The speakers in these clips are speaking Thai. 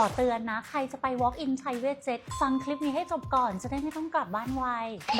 ขอเตือนนะ ใครจะไป walk in private jet ฟังคลิปนี้ให้จบก่อนจะได้ไม่ต้องกลับบ้านไว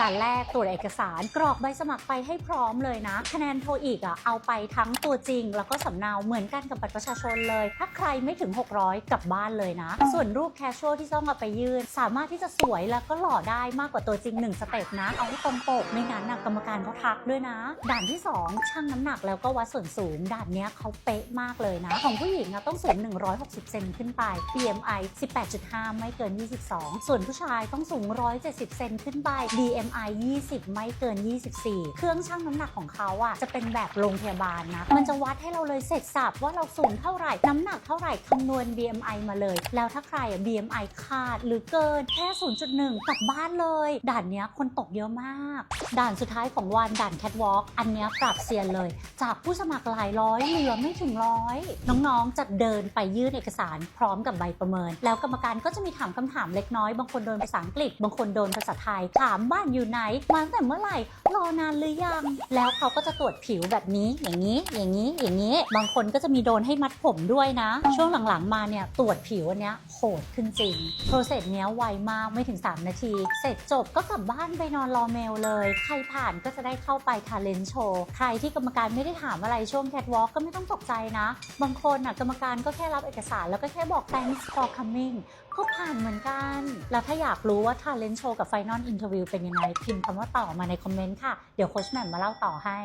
ด่านแรกตรวจเอกสารกรอกใบสมัครไปให้พร้อมเลยนะ คะแนนโทอีกอะเอาไปทั้งตัวจริง แล้วก็สำเนาเหมือนกันกับบัตรประชาชนเลย ถ้าใครไม่ถึง 600 กลับบ้านเลยนะ ส่วนรูปแคชชวลที่ต้องเอาไปยืน สามารถที่จะสวยแล้วก็หล่อได้มากกว่าตัวจริง1สเต็ปนะเอาให้ตรงปกไม่งั้นนะกรรมการเขาทักด้วยนะ ด่านที่ 2 ชั่งน้ำหนักแล้วก็วัดส่วนสูง ด่านเนี้ยเขาเป๊ะมากเลยนะ ของผู้หญิงอะต้องสูง 160 เซนขึ้นไป BMI 18.5 ไม่เกิน 22 ส่วนผู้ชายต้องสูง 170 เซนขึ้นไป BMI 20 ไม่เกิน 24 เครื่องชั่งน้ำหนักของเขาอะจะเป็นแบบโรงพยาบาลนะ มันจะวัดให้เราเลยเสร็จสับว่าเราสูงเท่าไหร่ น้ำหนักเท่าไหร่คำนวณ BMI มาเลย แล้วถ้าใครอะ BMI ขาดหรือเกินแค่ 0.1 กลับบ้านเลย ด่านเนี้ยคนตกเยอะมาก ด่านสุดท้ายของวันด่านแคทวอล์กอันเนี้ยปรับเซียนเลย จากผู้สมัครหลายร้อยเหลือไม่ถึงร้อยน้องๆจะเดินไปยื่นเอกสารพร้อมกับใบประเมิน แล้วกรรมการก็จะมีถามคำถามเล็กน้อย บางคนโดนภาษาอังกฤษ บางคนโดนภาษาไทย ถามบ้านอยู่ไหน มาตั้งแต่เมื่อไหร่ รอนานหรือยัง แล้วเขาก็จะตรวจผิวแบบนี้ อย่างนี้ อย่างนี้ อย่างนี้ บางคนก็จะมีโดนให้มัดผมด้วยนะ ช่วงหลังๆมาเนี่ยตรวจผิวอันเนี้ยโหดขึ้นจริง โปรเซสเนี้ยไวมากไม่ถึง 3 นาที เสร็จจบก็กลับบ้านไปนอนรอเมลเลย ใครผ่านก็จะได้เข้าไปทาเลนโชว์ ใครที่กรรมการไม่ได้ถามอะไรช่วงแคทวอล์กก็ไม่ต้องตกใจนะ บางคนอะกรรมการก็แค่รับเอกสารแล้วก็แค่บอก thanks for coming ก็ผ่านเหมือนกัน แล้วถ้าอยากรู้ว่า Talent Show กับ Final Interview เป็นยังไง พิมพ์คำว่าต่อมาในคอมเมนต์ค่ะ เดี๋ยวโคชแหม่มมาเล่าต่อให้